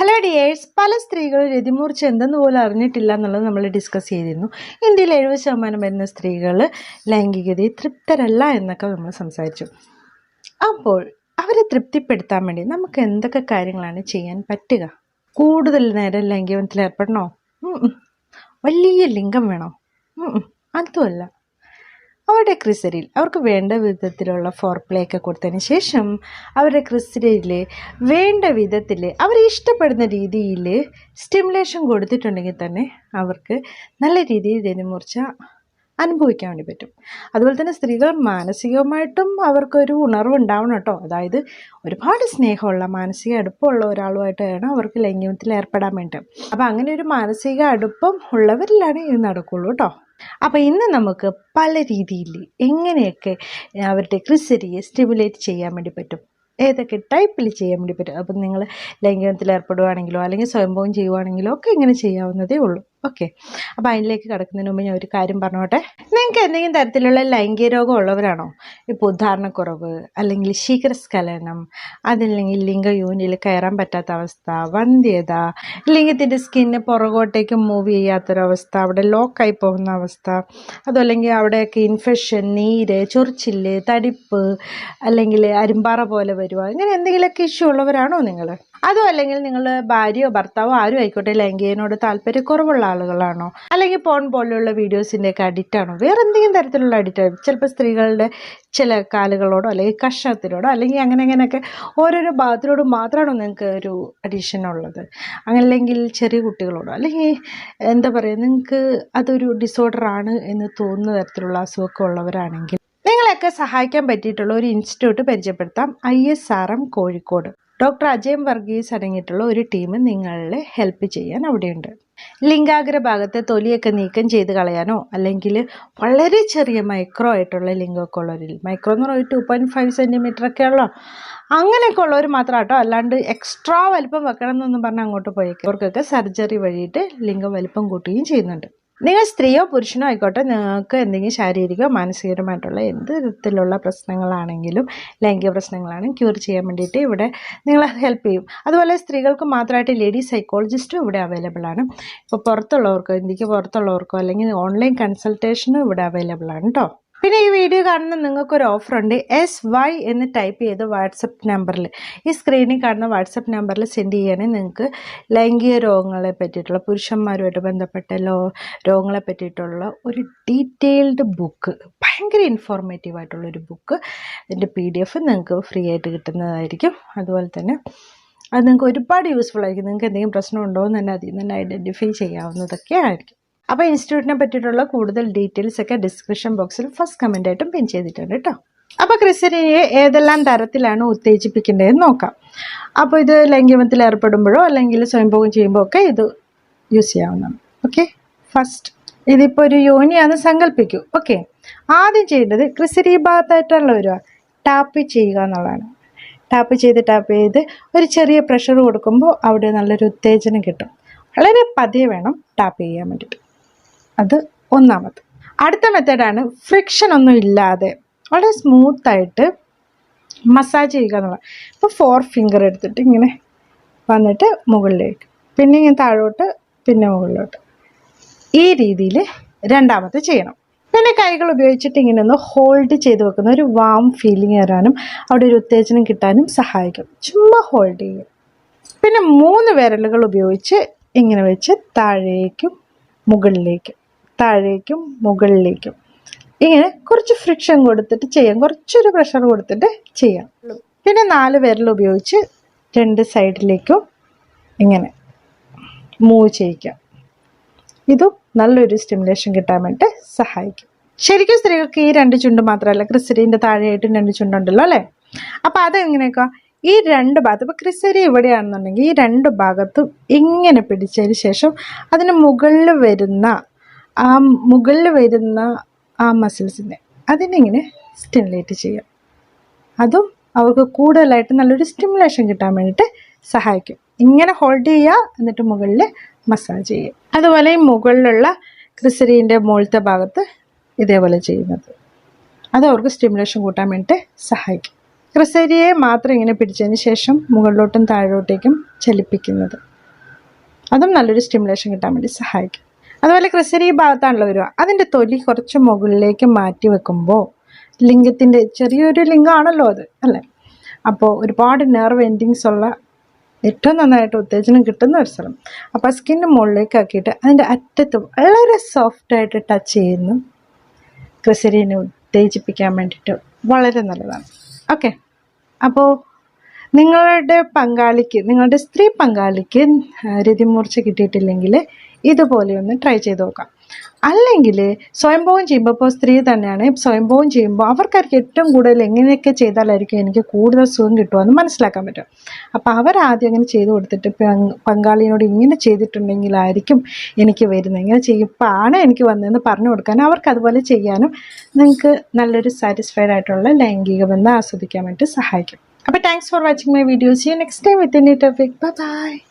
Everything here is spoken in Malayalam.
ഹലോ ഡിയേഴ്സ് പല സ്ത്രീകളും രതിമൂർച്ച എന്തെന്ന് പോലും അറിഞ്ഞിട്ടില്ല എന്നുള്ളത് നമ്മൾ ഡിസ്കസ് ചെയ്തിരുന്നു. ഇന്ത്യയിൽ എഴുപത് ശതമാനം വരുന്ന സ്ത്രീകൾ ലൈംഗികതയിൽ തൃപ്തരല്ല എന്നൊക്കെ നമ്മൾ സംസാരിച്ചു. അപ്പോൾ അവരെ തൃപ്തിപ്പെടുത്താൻ വേണ്ടി നമുക്ക് എന്തൊക്കെ കാര്യങ്ങളാണ് ചെയ്യാൻ പറ്റുക? കൂടുതൽ നേരം ലൈംഗികത്തിൽ ഏർപ്പെടണോ. വലിയ ലിംഗം വേണോ. അതുമല്ല. അവരുടെ ക്രിസരിൽ അവർക്ക് വേണ്ട വിധത്തിലുള്ള ഫോർ പ്ലേ ഒക്കെ കൊടുത്തതിന് ശേഷം അവരുടെ ക്രിസരിൽ വേണ്ട വിധത്തിൽ അവർ ഇഷ്ടപ്പെടുന്ന രീതിയിൽ സ്റ്റിമുലേഷൻ കൊടുത്തിട്ടുണ്ടെങ്കിൽ തന്നെ അവർക്ക് നല്ല രീതിയിൽ രതിമൂർച്ച അനുഭവിക്കാൻ വേണ്ടി പറ്റും. അതുപോലെ തന്നെ സ്ത്രീകൾ മാനസികമായിട്ടും അവർക്കൊരു ഉണർവ് ഉണ്ടാവണം കേട്ടോ. അതായത് ഒരുപാട് സ്നേഹമുള്ള മാനസിക അടുപ്പമുള്ള ഒരാളുമായിട്ട് വേണം അവർക്ക് ലൈംഗികത്തിൽ ഏർപ്പെടാൻ വേണ്ടി അപ്പോൾ അങ്ങനെ ഒരു മാനസിക അടുപ്പം ഉള്ളവരിലാണ് ഇത് നടക്കുള്ളൂ കേട്ടോ. അപ്പോൾ ഇന്ന് നമുക്ക് പല രീതിയിൽ എങ്ങനെയൊക്കെ അവരുടെ ക്രിസരിയെ സ്റ്റിമുലേറ്റ് ചെയ്യാൻ വേണ്ടി പറ്റും? ഏതൊക്കെ ടൈപ്പിൽ ചെയ്യാൻ വേണ്ടി പറ്റും? അപ്പം നിങ്ങൾ ലൈംഗികത്തിൽ ഏർപ്പെടുവാണെങ്കിലോ അല്ലെങ്കിൽ സ്വയംഭവം ചെയ്യുവാണെങ്കിലോ ഒക്കെ ഇങ്ങനെ ചെയ്യാവുന്നതേ ഉള്ളൂ. ഓക്കെ. അപ്പോൾ അതിലേക്ക് കിടക്കുന്നതിന് മുമ്പ് ഞാൻ ഒരു കാര്യം പറഞ്ഞോട്ടെ. നിങ്ങൾക്ക് എന്തെങ്കിലും തരത്തിലുള്ള ലൈംഗിക രോഗം ഉള്ളവരാണോ? ഇപ്പോൾ ഉദ്ധാരണക്കുറവ് അല്ലെങ്കിൽ ശീഘ്രസ്ഖലനം അതല്ലെങ്കിൽ ലിംഗയൂനിൽ കയറാൻ പറ്റാത്ത അവസ്ഥ വന്ധ്യത ലിംഗത്തിന്റെ സ്കിന്ന് പുറകോട്ടേക്ക് മൂവ് ചെയ്യാത്തൊരവസ്ഥ അവിടെ ലോക്കായി പോകുന്ന അവസ്ഥ അതല്ലെങ്കിൽ അവിടെയൊക്കെ ഇൻഫെക്ഷൻ നീര് ചൊറിച്ചിൽ തടിപ്പ് അല്ലെങ്കിൽ അരിമ്പാറ പോലെ വരുക ഇങ്ങനെ എന്തെങ്കിലുമൊക്കെ ഇഷ്യൂ ഉള്ളവരാണോ നിങ്ങൾ അതും അല്ലെങ്കിൽ നിങ്ങൾ ഭാര്യയോ ഭർത്താവോ ആരും ആയിക്കോട്ടെ ലൈംഗികനോട് താല്പര്യക്കുറവുള്ള ആളുകളാണോ? അല്ലെങ്കിൽ പോൺ പോലെയുള്ള വീഡിയോസിന്റെയൊക്കെ അഡിക്റ്റാണോ വേറെ എന്തെങ്കിലും തരത്തിലുള്ള അഡിക്റ്റ് ചിലപ്പോൾ സ്ത്രീകളുടെ ചില കാലുകളോടോ അല്ലെങ്കിൽ കഷണത്തിനോടോ അല്ലെങ്കിൽ അങ്ങനെ അങ്ങനെയൊക്കെ ഓരോരോ ഭാഗത്തിനോട് മാത്രമാണോ നിങ്ങൾക്ക് ഒരു അഡിക്ഷൻ ഉള്ളത്? അല്ലെങ്കിൽ ചെറിയ കുട്ടികളോടോ? അല്ലെങ്കിൽ എന്താ പറയുക നിങ്ങൾക്ക് അതൊരു ഡിസോർഡർ ആണ് എന്ന് തോന്നുന്ന തരത്തിലുള്ള അസുഖമൊക്കെ ഉള്ളവരാണെങ്കിൽ നിങ്ങളെയൊക്കെ സഹായിക്കാൻ പറ്റിയിട്ടുള്ള ഒരു ഇൻസ്റ്റിറ്റ്യൂട്ട് പരിചയപ്പെടുത്താം. I S R M Kozhikode. Doctor Ajay Varghese അടങ്ങിയിട്ടുള്ള ഒരു ടീം നിങ്ങളെ ഹെൽപ്പ് ചെയ്യാൻ അവിടെയുണ്ട്. ലിംഗാഗ്ര ഭാഗത്തെ തൊലിയൊക്കെ നീക്കം ചെയ്ത് കളയാനോ അല്ലെങ്കിൽ വളരെ ചെറിയ മൈക്രോ ആയിട്ടുള്ള ലിംഗമൊക്കെ ഉള്ളവരിൽ മൈക്രോ എന്ന് പറയുന്നത് ടു പോയിന്റ് ഫൈവ് സെന്റിമീറ്റർ ഒക്കെ ഉള്ള അങ്ങനെയൊക്കെ ഉള്ളവർ മാത്രം കേട്ടോ അല്ലാണ്ട് എക്സ്ട്രാ വലിപ്പം വെക്കണം എന്നൊന്നും പറഞ്ഞാൽ അങ്ങോട്ട് പോയേക്കും. അവർക്കൊക്കെ സർജറി വഴിയിട്ട് ലിംഗം വലിപ്പം കൂട്ടുകയും ചെയ്യുന്നുണ്ട്. നിങ്ങൾ സ്ത്രീയോ പുരുഷനോ ആയിക്കോട്ടെ നിങ്ങൾക്ക് എന്തെങ്കിലും ശാരീരികമോ മാനസികമായിട്ടുള്ള എന്ത് വിധത്തിലുള്ള പ്രശ്നങ്ങളാണെങ്കിലും ലൈംഗിക പ്രശ്നങ്ങളാണെങ്കിലും ക്യൂർ ചെയ്യാൻ വേണ്ടിയിട്ട് ഇവിടെ നിങ്ങളെ ഹെൽപ്പ് ചെയ്യും. അതുപോലെ സ്ത്രീകൾക്ക് മാത്രമായിട്ട് ലേഡീസ് സൈക്കോളജിസ്റ്റും ഇവിടെ അവൈലബിൾ ആണ്. ഇപ്പോൾ പുറത്തുള്ളവർക്കോ ഇന്ത്യയ്ക്ക് പുറത്തുള്ളവർക്കോ അല്ലെങ്കിൽ ഓൺലൈൻ കൺസൾട്ടേഷനും ഇവിടെ അവൈലബിൾ ആണ് കേട്ടോ പിന്നെ ഈ വീഡിയോ കാണുന്ന നിങ്ങൾക്കൊരു ഉണ്ട് എസ് വൈ എന്ന് ടൈപ്പ് ചെയ്ത് വാട്സപ്പ് നമ്പറിൽ. ഈ സ്ക്രീനിൽ കാണുന്ന വാട്സപ്പ് നമ്പറിൽ സെൻഡ് ചെയ്യുകയാണെങ്കിൽ നിങ്ങൾക്ക് ലൈംഗിക രോഗങ്ങളെ പറ്റിയിട്ടുള്ള പുരുഷന്മാരുമായിട്ട് ബന്ധപ്പെട്ട ലോ രോഗങ്ങളെ പറ്റിയിട്ടുള്ള ഒരു ഡീറ്റെയിൽഡ് ബുക്ക് ഭയങ്കര ഇൻഫോർമേറ്റീവ് ആയിട്ടുള്ള ഒരു ബുക്ക് ഇതിന്റെ പി ഡി എഫ് നിങ്ങൾക്ക് ഫ്രീ ആയിട്ട് കിട്ടുന്നതായിരിക്കും. അതുപോലെ തന്നെ അത് നിങ്ങൾക്ക് ഒരുപാട് യൂസ്ഫുൾ ആയിരിക്കും. നിങ്ങൾക്ക് എന്തെങ്കിലും പ്രശ്നം ഉണ്ടോ എന്ന് തന്നെ അതിൽ നിന്ന് ഐഡന്റിഫൈ ചെയ്യാവുന്നതൊക്കെ ആയിരിക്കും. അപ്പോൾ ഇൻസ്റ്റിറ്റ്യൂട്ടിനെ പറ്റിയിട്ടുള്ള കൂടുതൽ ഡീറ്റെയിൽസ് ഒക്കെ ഡിസ്ക്രിപ്ഷൻ ബോക്സിൽ ഫസ്റ്റ് കമന്റ് ആയിട്ടും പിൻ ചെയ്തിട്ടുണ്ട് കേട്ടോ അപ്പോൾ ക്രിസ്ത്യനിയെ ഏതെല്ലാം തരത്തിലാണ് ഉത്തേജിപ്പിക്കേണ്ടതെന്ന് നോക്കാം. അപ്പോൾ ഇത് ലൈംഗികത്തിൽ ഏർപ്പെടുമ്പോഴോ അല്ലെങ്കിൽ സ്വയംഭോഗം ചെയ്യുമ്പോൾ ഒക്കെ ഇത് യൂസ് ചെയ്യാവുന്നതാണ്. ഓക്കെ ഫസ്റ്റ് ഇതിപ്പോൾ ഒരു യോനിയാന്ന് സങ്കല്പിക്കൂ ഓക്കെ ആദ്യം ചെയ്യേണ്ടത് ക്രിസരി ഭാഗത്തായിട്ടുള്ള ഒരു ടാപ്പ് ചെയ്യുക എന്നുള്ളതാണ്. ടാപ്പ് ചെയ്ത് ടാപ്പ് ചെയ്ത് ഒരു ചെറിയ പ്രഷർ കൊടുക്കുമ്പോൾ അവിടെ നല്ലൊരു ഉത്തേജനം കിട്ടും. വളരെ പതിയെ വേണം ടാപ്പ് ചെയ്യാൻ വേണ്ടിയിട്ട്. അത് ഒന്നാമത്. അടുത്ത മെത്തേഡാണ് ഫ്രിക്ഷൻ ഒന്നും ഇല്ലാതെ വളരെ സ്മൂത്തായിട്ട് മസാജ് ചെയ്യുക എന്നുള്ളത് ഇപ്പോൾ ഫോർ ഫിംഗർ എടുത്തിട്ട് ഇങ്ങനെ വന്നിട്ട് മുകളിലേക്ക് പിന്നെ ഇങ്ങനെ താഴോട്ട് പിന്നെ മുകളിലോട്ട്. ഈ രീതിയിൽ രണ്ടാമത്തെ ചെയ്യണം. പിന്നെ കൈകൾ ഉപയോഗിച്ചിട്ട് ഇങ്ങനെ ഒന്ന് ഹോൾഡ് ചെയ്ത് വെക്കുന്ന ഒരു വാം ഫീലിംഗ് വരാനും അവിടെ ഒരു ഉത്തേജനം കിട്ടാനും സഹായിക്കും. ചുമ്മാ ഹോൾഡ് ചെയ്യും. പിന്നെ മൂന്ന് വിരലുകൾ ഉപയോഗിച്ച് ഇങ്ങനെ വെച്ച് താഴേക്കും മുകളിലേക്കും താഴേക്കും മുകളിലേക്കും. ഇങ്ങനെ കുറച്ച് ഫ്രിക്ഷൻ കൊടുത്തിട്ട് ചെയ്യാം. കുറച്ചൊരു പ്രഷർ കൊടുത്തിട്ട് ചെയ്യാം. പിന്നെ നാല് വിരൽ ഉപയോഗിച്ച് രണ്ട് സൈഡിലേക്കും ഇങ്ങനെ മൂവ് ചെയ്യിക്കാം. ഇതും നല്ലൊരു സ്റ്റിമുലേഷൻ കിട്ടാൻ വേണ്ടി സഹായിക്കും. ശരിക്കും സ്ത്രീകൾക്ക് ഈ രണ്ട് ചുണ്ട് മാത്രമല്ല ക്രിസരീന്റെ താഴെയായിട്ടും രണ്ട് ചുണ്ടുണ്ടല്ലോ അല്ലേ? അപ്പോൾ അതെങ്ങനെയൊക്കെ? ഈ രണ്ട് ഭാഗത്ത് ഇപ്പോൾ ക്രിസരി ഇവിടെയാണെന്നുണ്ടെങ്കിൽ ഈ രണ്ട് ഭാഗത്തും ഇങ്ങനെ പിടിച്ചതിന് ശേഷം അതിന് മുകളിൽ വരുന്ന ആ മുകളിൽ വരുന്ന ആ മസിൽസിനെ അതിനിങ്ങനെ സ്റ്റിമുലേറ്റ് ചെയ്യാം. അതും അവർക്ക് കൂടുതലായിട്ട് നല്ലൊരു സ്റ്റിമുലേഷൻ കിട്ടാൻ വേണ്ടിയിട്ട് സഹായിക്കും. ഇങ്ങനെ ഹോൾഡ് ചെയ്യുക എന്നിട്ട് മുകളിൽ മസാജ് ചെയ്യുക. അതുപോലെ ഈ മുകളിലുള്ള ക്രിസരീന്റെ മുകളിലത്തെ ഭാഗത്ത് ഇതേപോലെ ചെയ്യുന്നത്. അത് അവർക്ക് സ്റ്റിമുലേഷൻ കൂട്ടാൻ വേണ്ടിയിട്ട് സഹായിക്കും. ക്രിസരിയെ മാത്രം ഇങ്ങനെ പിടിച്ചതിന് ശേഷം മുകളിലോട്ടും താഴോട്ടേക്കും ചലിപ്പിക്കുന്നത്. അതും നല്ലൊരു സ്റ്റിമുലേഷൻ കിട്ടാൻ വേണ്ടി സഹായിക്കും. അതുപോലെ ഈ ഭാഗത്താണല്ലോ വരിക. അതിന്റെ തൊലി കുറച്ച് മുകളിലേക്ക് മാറ്റി വെക്കുമ്പോൾ ലിംഗത്തിന്റെ ചെറിയൊരു ലിംഗമാണല്ലോ അത് അല്ലേ? അപ്പോൾ ഒരുപാട് നെർവ് എൻഡിങ്സ് ഉള്ള ഏറ്റവും നന്നായിട്ട് ഉത്തേജനം കിട്ടുന്ന ഒരു സ്ഥലം. അപ്പോൾ സ്കിന്ന് മുകളിലേക്ക് ആക്കിയിട്ട് അതിന്റെ അറ്റത്ത് വളരെ സോഫ്റ്റായിട്ട് ടച്ച് ചെയ്യുന്നു. ക്രിസരീനെ ഉത്തേജിപ്പിക്കാൻ വേണ്ടിയിട്ട് വളരെ നല്ലതാണ്. ഓക്കെ അപ്പോൾ നിങ്ങളുടെ പങ്കാളിക്ക് നിങ്ങളുടെ സ്ത്രീ പങ്കാളിക്ക് രതിമൂർച്ച കിട്ടിയിട്ടില്ലെങ്കിൽ ഇതുപോലെ ഒന്ന് ട്രൈ ചെയ്ത് നോക്കാം. അല്ലെങ്കിൽ സ്വയംഭവം ചെയ്യുമ്പോൾ ഇപ്പോൾ സ്ത്രീ തന്നെയാണ് സ്വയംഭവം ചെയ്യുമ്പോൾ അവർക്കായിരിക്കും ഏറ്റവും കൂടുതൽ എങ്ങനെയൊക്കെ ചെയ്താലായിരിക്കും എനിക്ക് കൂടുതൽ സുഖം കിട്ടുമെന്ന് മനസ്സിലാക്കാൻ പറ്റും അപ്പോൾ അവരാദ്യം അങ്ങനെ ചെയ്ത് കൊടുത്തിട്ട് പങ്കാളിയോട് ഇങ്ങനെ ചെയ്തിട്ടുണ്ടെങ്കിലായിരിക്കും എനിക്ക് വരുന്നത്. ഇങ്ങനെ ചെയ്യുമ്പോഴാണ് എനിക്ക് വന്നതെന്ന് പറഞ്ഞു കൊടുക്കാനും അവർക്ക് അതുപോലെ ചെയ്യാനും നിങ്ങൾക്ക് നല്ലൊരു സാറ്റിസ്ഫൈഡ് ആയിട്ടുള്ള ലൈംഗിക ബന്ധം ആസ്വദിക്കാൻ വേണ്ടി സഹായിക്കും. അപ്പോൾ thanks for watching my videos you next time with in topic bye